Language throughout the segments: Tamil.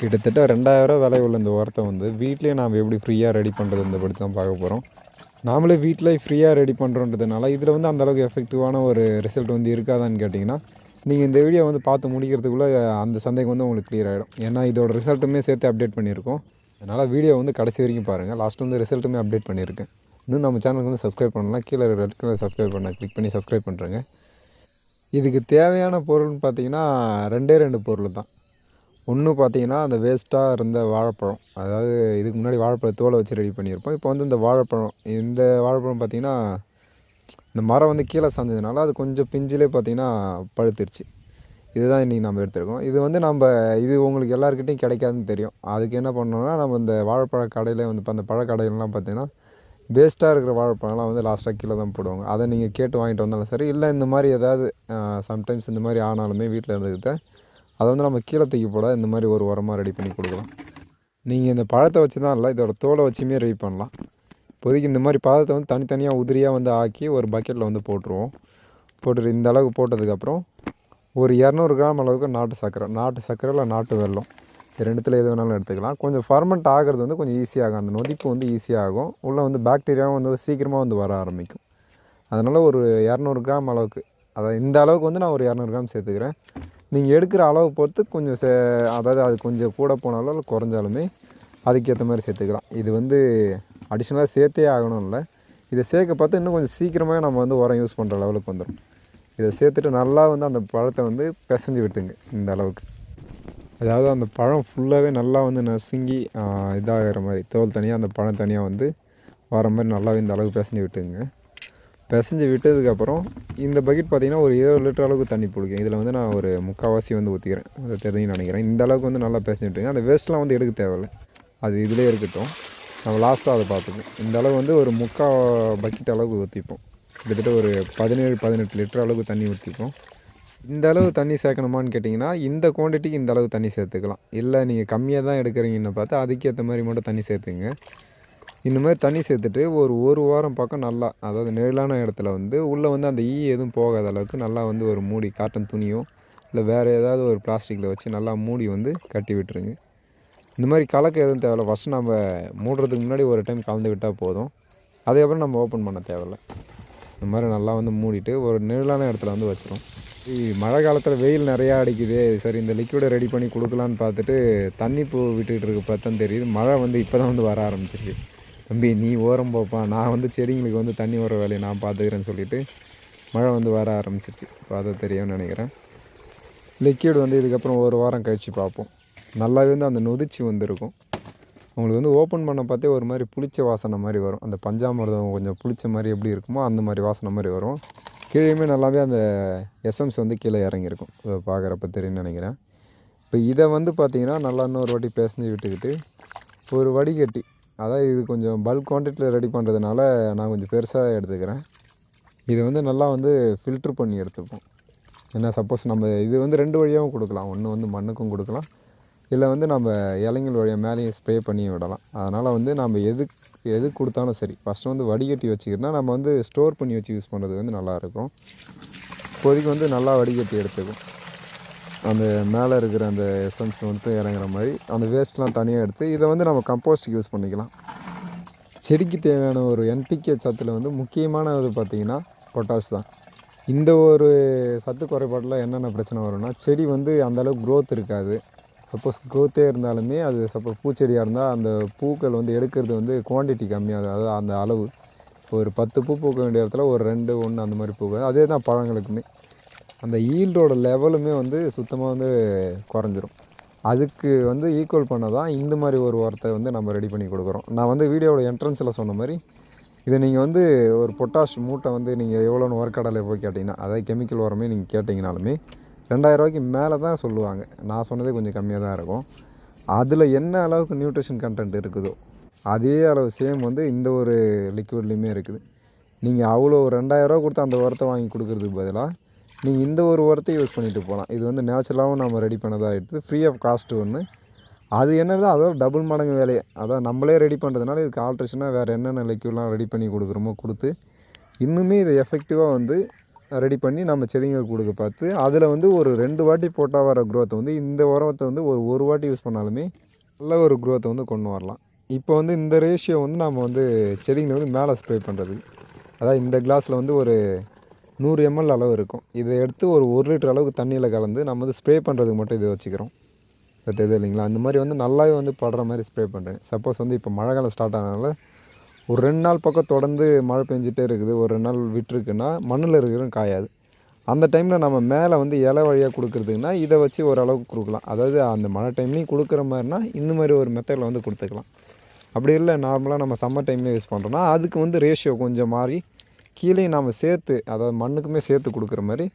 கிட்டத்தட்ட ரெண்டாயிரம் விலை உள்ள இந்த உரத்தை வந்து வீட்டிலேயே நாம் எப்படி ஃப்ரீயாக ரெடி பண்ணுறது இந்த பற்றி தான் பார்க்க போகிறோம் நாமளே வீட்டில் ஃப்ரீயாக ரெடி பண்ணுறோன்றதுனால இதில் வந்து அந்தளவுக்கு எஃபெக்டிவான ஒரு ரிசல்ட் வந்து இருக்காதான்னு கேட்டிங்கன்னா நீங்கள் இந்த வீடியோ வந்து பார்த்து முடிக்கிறதுக்குள்ளே அந்த சந்தேகம் வந்து உங்களுக்கு க்ளியர் ஆகிடும் ஏன்னா இதோட ரிசல்ட்டுமே சேர்த்து அப்டேட் பண்ணியிருக்கோம். அதனால் வீடியோ வந்து கடைசி வரைக்கும் பாருங்கள் லாஸ்ட் வந்து ரிசல்ட்டுமே அப்டேட் பண்ணியிருக்கேன். இன்னும் நம்ம சேனலுக்கு வந்து சப்ஸ்கிரைப் பண்ணலாம் கீழே ரெட் கலர் சப்ஸ்கிரைப் பண்ண கிளிக் பண்ணி சப்ஸ்கிரைப் பண்ணுறேங்க இதுக்கு தேவையான பொருள்னு பார்த்தீங்கன்னா ரெண்டே ரெண்டு பொருள் தான். ஒன்று பார்த்தீங்கன்னா அந்த வேஸ்ட்டாக இருந்த வாழைப்பழம். அதாவது இதுக்கு முன்னாடி வாழைப்பழம் தோலை வச்சு ரெடி பண்ணியிருப்போம். இப்போ வந்து இந்த வாழைப்பழம் இந்த வாழைப்பழம் பார்த்திங்கன்னா இந்த மரம் வந்து கீழே சாஞ்சதுனால அது கொஞ்சம் பிஞ்சிலே பார்த்தீங்கன்னா பழுத்துருச்சு. இதுதான் இன்றைக்கி நம்ம எடுத்திருக்கோம். இது வந்து நம்ம இது உங்களுக்கு எல்லாருக்கிட்டையும் கிடைக்காதுன்னு தெரியும். அதுக்கு என்ன பண்ணோம்னா நம்ம இந்த வாழைப்பழ கடையில் வந்து இப்போ அந்த பழக்கடையிலலாம் பார்த்திங்கன்னா வேஸ்ட்டாக இருக்கிற வாழைப்பழம்லாம் வந்து லாஸ்ட்டாக கீழே தான் போடுவாங்க. அதை நீங்கள் கேட்டு வாங்கிட்டு வந்தாலும் சரி இல்லை இந்த மாதிரி ஏதாவது சம்டைம்ஸ் இந்த மாதிரி ஆனாலுமே வீட்டில் இருந்துக்கிட்ட அதை வந்து நம்ம கீழே தூக்கி போட இந்த மாதிரி ஒரு உரமாக ரெடி பண்ணி கொடுக்கலாம். நீங்கள் இந்த பழத்தை வச்சு தான் இல்லை இதோட தோலை வச்சுமே ரெடி பண்ணலாம். இப்போதைக்கு இந்த மாதிரி பாதத்தை வந்து தனித்தனியாக உதிரியாக வந்து ஆக்கி ஒரு பக்கெட்டில் வந்து போட்டுருவோம். போட்டு இந்த அளவுக்கு போட்டதுக்கப்புறம் ஒரு இரநூறு கிராம் அளவுக்கு நாட்டு சர்க்கரை நாட்டு சர்க்கரை இல்லை நாட்டு வெல்லம். இது ரெண்டுத்தில் எது வேணாலும் எடுத்துக்கலாம். கொஞ்சம் ஃபர்மெண்ட் ஆகிறது வந்து கொஞ்சம் ஈஸியாகும் அந்த நொதிப்பு வந்து ஈஸியாகும் உள்ளே வந்து பாக்டீரியாவும் வந்து சீக்கிரமாக வந்து வர ஆரம்பிக்கும். அதனால் ஒரு இரநூறு கிராம் அளவுக்கு அதான் இந்த அளவுக்கு வந்து நான் ஒரு இரநூறு கிராம் சேர்த்துக்கிறேன். நீங்கள் எடுக்கிற அளவு பொறுத்து கொஞ்சம் சே அதாவது அது கொஞ்சம் கூட போனாலும் இல்லை குறைஞ்சாலுமே அதுக்கேற்ற மாதிரி சேர்த்துக்கலாம். இது வந்து அடிஷ்னலாக சேர்த்தே ஆகணும் இல்லை இதை சேர்க்க பார்த்து இன்னும் கொஞ்சம் சீக்கிரமாக நம்ம வந்து உரம் யூஸ் பண்ணுற லெவலுக்கு வந்துடும் இதை சேர்த்துட்டு நல்லா வந்து அந்த பழத்தை வந்து பிசைஞ்சு விட்டுங்க இந்த அளவுக்கு. அதாவது அந்த பழம் ஃபுல்லாகவே நல்லா வந்து நசுங்கி இதாகிற மாதிரி தோல் தனியாக அந்த பழம் தனியாக வந்து வர மாதிரி நல்லாவே இந்த அளவுக்கு பிசைஞ்சு விட்டுங்க பிசைஞ்சு விட்டதுக்கப்புறம் இந்த பக்கெட் பார்த்திங்கன்னா ஒரு இருபது லிட்டர் அளவுக்கு தண்ணி பிடிக்கும். இதில் வந்து நான் ஒரு முக்கால்வாசி வந்து ஊற்றிக்கிறேன் அதை தெரிஞ்சு நினைக்கிறேன். இந்த அளவுக்கு வந்து நல்லா பிசைஞ்சு விட்டுங்க அந்த வேஸ்ட்லாம் வந்து எடுக்க தேவையில்லை. அது இதிலே இருக்கட்டும். நம்ம லாஸ்ட்டாக அதை பார்த்துப்போம். இந்த அளவு வந்து ஒரு முக்கால் பக்கெட் அளவுக்கு ஊற்றிப்போம் கிட்டத்தட்ட ஒரு பதினேழு பதினெட்டு லிட்டர் அளவுக்கு தண்ணி ஊற்றிப்போம் இந்த அளவு தண்ணி சேர்க்கணுமான்னு கேட்டிங்கன்னா இந்த குவான்டிட்டிக்கு இந்த அளவு தண்ணி சேர்த்துக்கலாம். இல்லை நீங்கள் கம்மியாக தான் எடுக்கிறீங்கன்னு பார்த்தா அதுக்கேற்ற மாதிரி மட்டும் தண்ணி சேர்த்துங்க. இந்த மாதிரி தண்ணி சேர்த்துட்டு ஒரு ஒரு வாரம் பக்கம் நல்லா அதாவது நிழலான இடத்துல வந்து உள்ளே வந்து அந்த ஈ எதுவும் போகாத அளவுக்கு நல்லா வந்து ஒரு மூடி காட்டன் துணியோ இல்லை வேறு ஏதாவது ஒரு பிளாஸ்டிக்கில் வச்சு நல்லா மூடி வந்து கட்டி விட்டுருங்க. இந்த மாதிரி கலக்க எதுவும் தேவையில்ல. ஃபஸ்ட்டு நம்ம மூடுறதுக்கு முன்னாடி ஒரு டைம் கலந்து விட்டால் போதும். அதுக்கப்புறம் நம்ம ஓப்பன் பண்ண தேவையில்ல. இந்த மாதிரி நல்லா வந்து மூடிட்டு ஒரு நிழலான இடத்துல வந்து வச்சிரும். மழை காலத்தில் வெயில் நிறையா அடிக்குது. சரி இந்த லிக்விடை ரெடி பண்ணி கொடுக்கலான்னு பார்த்துட்டு தண்ணி பூ விட்டுக்கிட்டு இருக்க பார்த்தா தெரியுது மழை வந்து இப்போ தான் வந்து வர ஆரம்பிச்சிருச்சு. தம்பி நீ ஓரம் போப்பா. நான் வந்து செடிங்களுக்கு வந்து தண்ணி வர வேலையை நான் பார்த்துக்கிறேன்னு சொல்லிவிட்டு மழை வந்து வர ஆரம்பிச்சிருச்சு. இப்போ அதை தெரியும்னு நினைக்கிறேன். லிக்விட் வந்து இதுக்கப்புறம் ஒரு வாரம் கழித்து பார்ப்போம். நல்லாவே வந்து அந்த நொதிச்சு வந்திருக்கும். உங்களுக்கு வந்து ஓப்பன் பண்ண பார்த்தே ஒரு மாதிரி புளிச்ச வாசனை மாதிரி வரும். அந்த பஞ்சாமிரதம் கொஞ்சம் புளிச்ச மாதிரி எப்படி இருக்குமோ அந்த மாதிரி வாசனை மாதிரி வரும். கீழேயுமே நல்லாவே அந்த எஸ்எம்ஸ் வந்து கீழே இறங்கியிருக்கும். இதை பார்க்குறப்ப தெரியும்னு நினைக்கிறேன். இப்போ இதை வந்து பார்த்திங்கன்னா நல்லா இன்னொரு வாட்டி பேசஞ்சு விட்டுக்கிட்டு ஒரு வடிகட்டி அதாவது இது கொஞ்சம் பல்க் குவான்டிட்டியில் ரெடி பண்ணுறதுனால நான் கொஞ்சம் பெருசாக எடுத்துக்கிறேன். இது வந்து நல்லா வந்து ஃபில்ட்ரு பண்ணி எடுத்துப்போம். ஏன்னா சப்போஸ் நம்ம இது வந்து ரெண்டு வழியாகவும் கொடுக்கலாம். ஒன்று வந்து மண்ணுக்கும் கொடுக்கலாம். இல்லை வந்து நம்ம இலைங்கள் வழியாக மேலேயும் ஸ்ப்ரே பண்ணி விடலாம். அதனால் வந்து நம்ம எது எது கொடுத்தாலும் சரி. ஃபஸ்ட்டு வந்து வடிகட்டி வச்சுக்கிட்டா நம்ம வந்து ஸ்டோர் பண்ணி வச்சு யூஸ் பண்ணுறது வந்து நல்லாயிருக்கும் இப்போதைக்கு வந்து நல்லா வடிகட்டி எடுத்துக்கும் அந்த மேலே இருக்கிற அந்த எசன்ஸ் வந்து இறங்குற மாதிரி அந்த வேஸ்ட்லாம் தனியாக எடுத்து இதை வந்து நம்ம கம்போஸ்ட்டுக்கு யூஸ் பண்ணிக்கலாம். செடிக்கு தேவையான ஒரு என்பிகே சத்தில் வந்து முக்கியமானது பார்த்திங்கன்னா பொட்டாஷ் தான். இந்த ஒரு சத்து குறைபாட்டில் என்னென்ன பிரச்சனை வரும்னா செடி வந்து அந்தளவுக்கு க்ரோத் இருக்காது. சப்போஸ் க்ரோத்தே இருந்தாலுமே அது சப்போஸ் பூச்செடியாக இருந்தால் அந்த பூக்கள் வந்து எடுக்கிறது வந்து குவான்டிட்டி கம்மியாகும் அதாவது அந்த அளவு. ஒரு பத்து பூ பூக்க வேண்டிய இடத்துல ஒரு ரெண்டு ஒன்று அந்த மாதிரி பூக்கும் அதே தான் பழங்களுக்குமே. அந்த ஈல்டோட லெவலுமே வந்து சுத்தமாக வந்து குறைஞ்சிரும். அதுக்கு வந்து ஈக்குவல் பண்ண தான் இந்த மாதிரி ஒரு உரத்தை வந்து நம்ம ரெடி பண்ணி கொடுக்குறோம். நான் வந்து வீடியோவோட என்ட்ரன்ஸில் சொன்ன மாதிரி இதை நீங்கள் வந்து ஒரு பொட்டாஷ் மூட்டை வந்து நீங்கள் எவ்வளோன்னு ஒர்க்கடலை போய் கேட்டிங்கன்னா அதாவது கெமிக்கல் உரமே நீங்கள் கேட்டிங்கனாலுமே ரெண்டாயிரரூவாய்க்கு மேலே தான் சொல்லுவாங்க. நான் சொன்னதே கொஞ்சம் கம்மியாக தான் இருக்கும். அதில் என்ன அளவுக்கு நியூட்ரிஷன் கண்டென்ட் இருக்குதோ அதே அளவு சேம் வந்து இந்த ஒரு லிக்விட்லேயுமே இருக்குது. நீங்கள் அவ்வளோ ரெண்டாயிரரூவா கொடுத்து அந்த உரத்தை வாங்கி கொடுக்குறதுக்கு பதிலாக நீங்கள் இந்த ஒரு உரத்தை யூஸ் பண்ணிட்டு போகலாம் இது வந்து நேச்சுரலாகவும் நம்ம ரெடி பண்ணதாக எடுத்து ஃப்ரீ ஆஃப் காஸ்ட்டு ஒன்று அது என்னது அதோட டபுள் மடங்கு வேலையை. அதான் நம்மளே ரெடி பண்ணுறதுனால இதுக்கு ஆல்ட்ரேஷனாக வேறு என்னென்ன லிக்யூட்லாம் ரெடி பண்ணி கொடுக்குறோமோ கொடுத்து இன்னுமே இதை எஃபெக்டிவாக வந்து ரெடி பண்ணி நம்ம செடிங்களுக்கு கொடுக்க பார்த்து அதில் வந்து ஒரு ரெண்டு வாட்டி போட்டால் வர குரோத்தை வந்து இந்த உரத்தை வந்து ஒரு ஒரு வாட்டி யூஸ் பண்ணாலுமே நல்ல ஒரு குரோத்தை வந்து கொண்டு வரலாம். இப்போ வந்து இந்த ரேஷியோ வந்து நம்ம வந்து செடிங்களை வந்து மேலே ஸ்ப்ரே பண்ணுறது அதாவது இந்த கிளாஸில் வந்து ஒரு நூறு எம்எல் அளவு இருக்கும். இதை எடுத்து ஒரு ஒரு லிட்டர் அளவுக்கு தண்ணியில் கலந்து நம்ம வந்து ஸ்ப்ரே பண்ணுறதுக்கு மட்டும் இதை வச்சுக்கிறோம். பட் இது இல்லைங்களா? அந்த மாதிரி வந்து நல்லாவே வந்து படுற மாதிரி ஸ்ப்ரே பண்ணுறேன் சப்போஸ் வந்து இப்போ மழை காலம் ஸ்டார்ட் ஆனதுனால ஒரு ரெண்டு நாள் பக்கம் தொடர்ந்து மழை பெஞ்சிட்டே இருக்குது. ஒரு ரெண்டு நாள் விட்டுருக்குன்னா மண்ணில் இருக்கிறதும் காயாது. அந்த டைமில் நம்ம மேலே வந்து இலை வழியாக கொடுக்குறதுக்குன்னா இதை வச்சு ஓரளவுக்கு கொடுக்கலாம். அதாவது அந்த மழை டைம்லேயும் கொடுக்குற மாதிரினா இந்த மாதிரி ஒரு மெத்தடில் வந்து கொடுத்துக்கலாம். அப்படி இல்லை நார்மலாக நம்ம சம்மர் டைம்லேயும் யூஸ் பண்ணுறோன்னா அதுக்கு வந்து ரேஷியோ கொஞ்சம் மாறி கீழே நாம் சேர்த்து அதாவது மண்ணுக்குமே சேர்த்து கொடுக்குற மாதிரி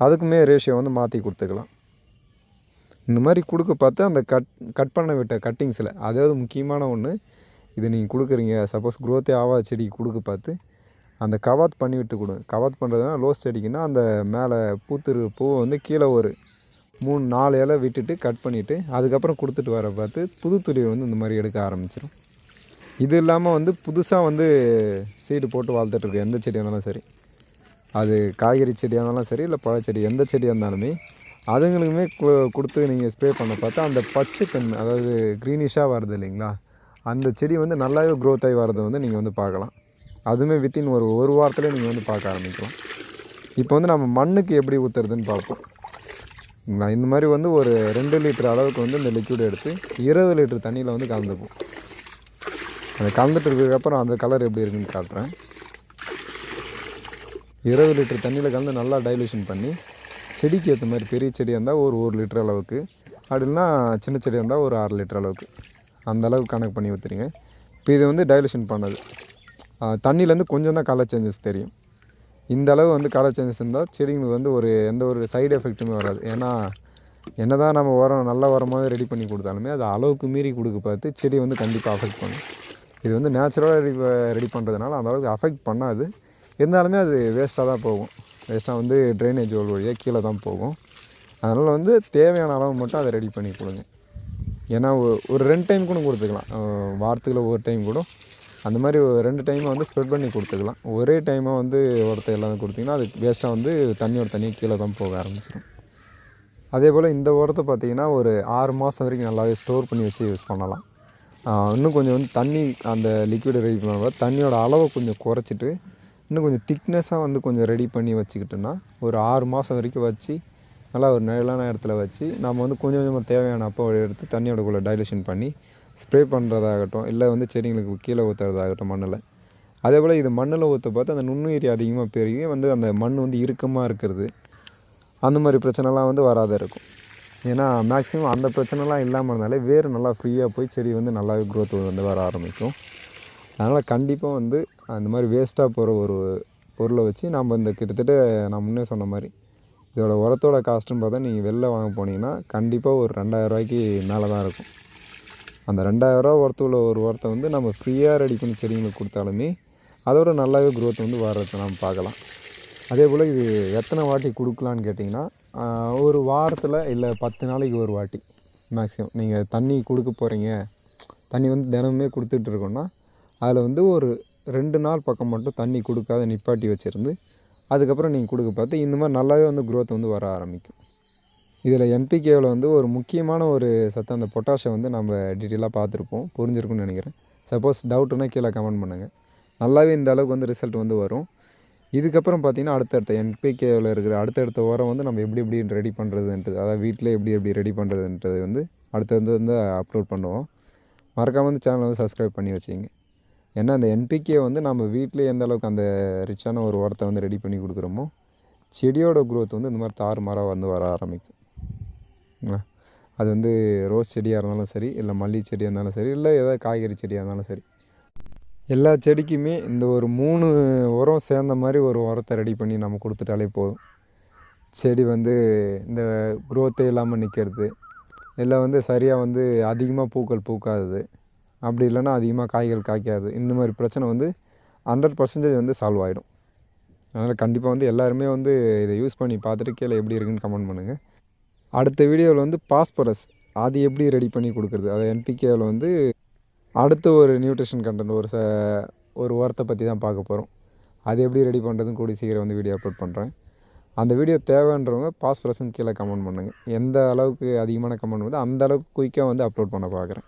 அதுக்குமே ரேஷியோ வந்து மாற்றி கொடுத்துக்கலாம். இந்த மாதிரி கொடுக்க பார்த்து அந்த கட் கட் பண்ண விட்ட கட்டிங்ஸில் அதாவது முக்கியமான ஒன்று இது நீங்கள் கொடுக்குறீங்க சப்போஸ் க்ரோத்தே ஆகாத செடிக்கு கொடுக்க பார்த்து அந்த கவாத் பண்ணி விட்டு கொடுங்க கவாத் பண்ணுறதுனா லோஸ் செடிக்குன்னா அந்த மேலே பூத்துரு பூவை வந்து கீழே ஒரு மூணு நாலு இலை விட்டுட்டு கட் பண்ணிவிட்டு அதுக்கப்புறம் கொடுத்துட்டு வர பார்த்து புது துளியை வந்து இந்த மாதிரி எடுக்க ஆரம்பிச்சிடும் இது இல்லாமல் வந்து புதுசாக வந்து சீடு போட்டு வளர்த்துட்ருக்கு எந்த செடியாக இருந்தாலும் சரி. அது காய்கறி செடியாக இருந்தாலும் சரி இல்லை பழச்செடி எந்த செடியாக இருந்தாலுமே அதுங்களுக்குமே கொடுத்து நீங்கள் ஸ்ப்ரே பண்ண பார்த்தா அந்த பச்சைத்தன்மை அதாவது க்ரீனிஷாக வருது இல்லைங்களா? அந்த செடி வந்து நல்லாவே க்ரோத் ஆகி வரதை வந்து நீங்கள் வந்து பார்க்கலாம். அதுவுமே வித்தின் ஒரு ஒரு வாரத்தில் நீங்கள் வந்து பார்க்க ஆரம்பிக்கலாம். இப்போ வந்து நம்ம மண்ணுக்கு எப்படி ஊற்றுறதுன்னு பார்ப்போம். நான் இந்த மாதிரி வந்து ஒரு ரெண்டு லிட்டர் அளவுக்கு வந்து இந்த லிக்விட் எடுத்து இருபது லிட்டர் தண்ணியில் வந்து கலந்துப்போம். அதை கலந்துட்டு இருக்கிறதுக்கப்புறம் அந்த கலர் எப்படி இருக்குன்னு காட்டுறேன். இருபது லிட்டர் தண்ணியில் கலந்து நல்லா டைலூஷன் பண்ணி செடிக்கு ஏற்ற மாதிரி பெரிய செடியாக இருந்தால் ஒரு ஒரு லிட்டர் அளவுக்கு அப்படி இல்லைன்னா சின்ன செடியாக இருந்தால் ஒரு ஆறு லிட்டர் அளவுக்கு. அந்த அளவுக்கு கணக்கு பண்ணி ஊற்றுறீங்க இப்போ இது வந்து டைலூஷன் பண்ணது. தண்ணியிலேருந்து கொஞ்சம் தான் கலர் சேஞ்சஸ் தெரியும். இந்த அளவு வந்து கலர் சேஞ்சஸ் இருந்தால் செடிங்களுக்கு வந்து ஒரு எந்த ஒரு சைடு எஃபெக்ட்டுமே வராது. ஏன்னா என்னதான் நம்ம உரம் நல்ல உரமாக ரெடி பண்ணி கொடுத்தாலுமே அது அளவுக்கு மீறி கொடுக்க பார்த்து செடி வந்து கண்டிப்பாக அஃபெக்ட் பண்ணும். இது வந்து நேச்சுரலாக ரெடி ரெடி பண்ணுறதுனால அந்த அளவுக்கு அஃபெக்ட் பண்ணாது. இருந்தாலுமே அது வேஸ்ட்டாக தான் போகும். வேஸ்ட்டாக வந்து ட்ரைனேஜ் ஹோல் வழியாக கீழே தான் போகும். அதனால் வந்து தேவையான அளவு மட்டும் அதை ரெடி பண்ணி கொடுங்க. ஏன்னா ஒரு ரெண்டு டைம் கூட கொடுத்துக்கலாம். வாரத்துக்குள்ள ஒரு டைம் கூட. அந்த மாதிரி ரெண்டு டைமை வந்து ஸ்ப்ரெட் பண்ணி கொடுத்துக்கலாம். ஒரே டைமாக வந்து ஒருத்த எல்லாமே கொடுத்தீங்கன்னா அது வேஸ்ட்டாக வந்து தண்ணியோட தண்ணியை கீழே தான் போக ஆரம்பிச்சிடும் அதே போல் இந்த உரத்தை பார்த்தீங்கன்னா ஒரு ஆறு மாதம் வரைக்கும் நல்லாவே ஸ்டோர் பண்ணி வச்சு யூஸ் பண்ணலாம். இன்னும் கொஞ்சம் வந்து தண்ணி அந்த லிக்விட் ரெடி பண்ணுறப்ப தண்ணியோட அளவை கொஞ்சம் குறைச்சிட்டு இன்னும் கொஞ்சம் திக்னஸாக வந்து கொஞ்சம் ரெடி பண்ணி வச்சுக்கிட்டோன்னா ஒரு ஆறு மாதம் வரைக்கும் வச்சு நல்லா ஒரு நிழலான இடத்துல வச்சு நம்ம வந்து கொஞ்சம் கொஞ்சமாக தேவையான அப்போ எடுத்து தண்ணியோடக்குள்ளே டைலூஷன் பண்ணி ஸ்ப்ரே பண்ணுறதாகட்டும் இல்லை வந்து செடிங்களுக்கு கீழே ஊற்றுறதாகட்டும் மண்ணில். அதே போல் இது மண்ணில் ஊற்ற பார்த்து அந்த நுண்ணுயிரி அதிகமாக பெருகி வந்து அந்த மண் வந்து இறுக்கமாக இருக்கிறது. அந்த மாதிரி பிரச்சனைலாம் வந்து வராத இருக்கும். ஏன்னா மேக்ஸிமம் அந்த பிரச்சனைலாம் இல்லாமல் இருந்தாலே வேர் நல்லா ஃப்ரீயாக போய் செடி வந்து நல்லாவே க்ரோத் வந்து வர ஆரம்பிக்கும். அதனால் கண்டிப்பாக வந்து அந்த மாதிரி வேஸ்ட்டாக போகிற ஒரு பொருளை வச்சு நம்ம இந்த கிட்டத்தட்ட நான் முன்னே சொன்ன மாதிரி இதோட உரத்தோட காஸ்ட்டுன்னு பார்த்தா நீங்கள் வெளில வாங்க போனீங்கன்னா கண்டிப்பாக ஒரு ரெண்டாயிரம் ரூபாய்க்கு மேலே தான் இருக்கும். அந்த ரெண்டாயிரரூவா ஒருத்துள்ள ஒரு உரத்தை வந்து நம்ம ஃப்ரீயாக ரெடி பண்ணி செடிங்களுக்கு கொடுத்தாலுமே அதோட நல்லாவே க்ரோத் வந்து வர்றதை நம்ம பார்க்கலாம். அதே போல் இது எத்தனை வாட்டி கொடுக்கலான்னு கேட்டிங்கன்னா ஒரு வாரத்தில் இல்லை பத்து நாளைக்கு ஒரு வாட்டி மேக்ஸிமம் நீங்கள் தண்ணி கொடுக்க போகிறீங்க தண்ணி வந்து தினமுமே கொடுத்துட்ருக்கோன்னா அதில் வந்து ஒரு ரெண்டு நாள் பக்கம் மட்டும் தண்ணி கொடுக்காத நிப்பாட்டி வச்சுருந்து அதுக்கப்புறம் நீங்கள் கொடுக்க பார்த்து இந்த மாதிரி நல்லாவே வந்து க்ரோத் வந்து வர ஆரம்பிக்கும். இதில் என்பிகேவில் வந்து ஒரு முக்கியமான ஒரு சத்தம் அந்த பொட்டாஷை வந்து நம்ம டீட்டெயிலாக பார்த்துருப்போம். புரிஞ்சிருக்கும்னு நினைக்கிறேன். சப்போஸ் டவுட்டுன்னா கீழே கமெண்ட் பண்ணுங்கள் நல்லாவே இந்த அளவுக்கு வந்து ரிசல்ட் வந்து வரும். இதுக்கப்புறம் பார்த்தீங்கன்னா அடுத்தடுத்த என்பிகேவில் இருக்கிற அடுத்தடுத்த உரம் வந்து நம்ம எப்படி எப்படி ரெடி பண்ணுறதுன்றது அதாவது வீட்டில் எப்படி எப்படி ரெடி பண்ணுறதுன்றது வந்து அடுத்தது வந்து அப்லோட் பண்ணுவோம். மறக்காமல் வந்து சேனலை வந்து சப்ஸ்கிரைப் பண்ணி வச்சிங்க ஏன்னா அந்த என்பிகே வந்து நம்ம வீட்டிலே எந்த அளவுக்கு அந்த ரிச்சான ஒரு உரத்தை வந்து ரெடி பண்ணி கொடுக்குறோமோ செடியோட குரோத் வந்து இந்த மாதிரி தாறுமாறாக வந்து வர ஆரம்பிக்கும்ங்களா அது வந்து ரோஸ் செடியாக இருந்தாலும் சரி இல்லை மல்லி செடியாக இருந்தாலும் சரி இல்லை ஏதாவது காய்கறி செடியாக இருந்தாலும் சரி. எல்லா செடிக்குமே இந்த ஒரு மூணு உரம் சேர்ந்த மாதிரி ஒரு உரத்தை ரெடி பண்ணி நம்ம கொடுத்துட்டாலே போதும். செடி வந்து இந்த குரோத்தே இல்லாமல் நிற்கிறது இல்லை வந்து சரியாக வந்து அதிகமாக பூக்கள் பூக்காதது அப்படி இல்லைன்னா அதிகமாக காய்கள் காய்க்காது. இந்த மாதிரி பிரச்சனை வந்து ஹண்ட்ரட் பர்சன்டேஜ் வந்து சால்வ் ஆகிடும் அதனால் கண்டிப்பாக வந்து எல்லாருமே வந்து இதை யூஸ் பண்ணி பார்த்துட்டு கீழே எப்படி இருக்குன்னு கமெண்ட் பண்ணுங்கள் அடுத்த வீடியோவில் வந்து பாஸ்பரஸ் அது எப்படி ரெடி பண்ணி கொடுக்குறது? அது என்பிகேவில் வந்து அடுத்து ஒரு நியூட்ரிஷன் கண்டென்ட் ஒரு ச ஒரு உரத்தை பற்றி தான் பார்க்க போகிறோம் அது எப்படி ரெடி பண்ணுறதுன்னு கூடி சீக்கிரம் வந்து வீடியோ அப்லோட் பண்ணுறேன் அந்த வீடியோ தேவைன்றவங்க பாஸ் ப்ரெசன்ட் கீழே கமெண்ட் பண்ணுங்கள் எந்த அளவுக்கு அதிகமான கமெண்ட் வந்து அந்த அளவுக்கு குயிக்காக வந்து அப்லோட் பண்ண பார்க்குறேன்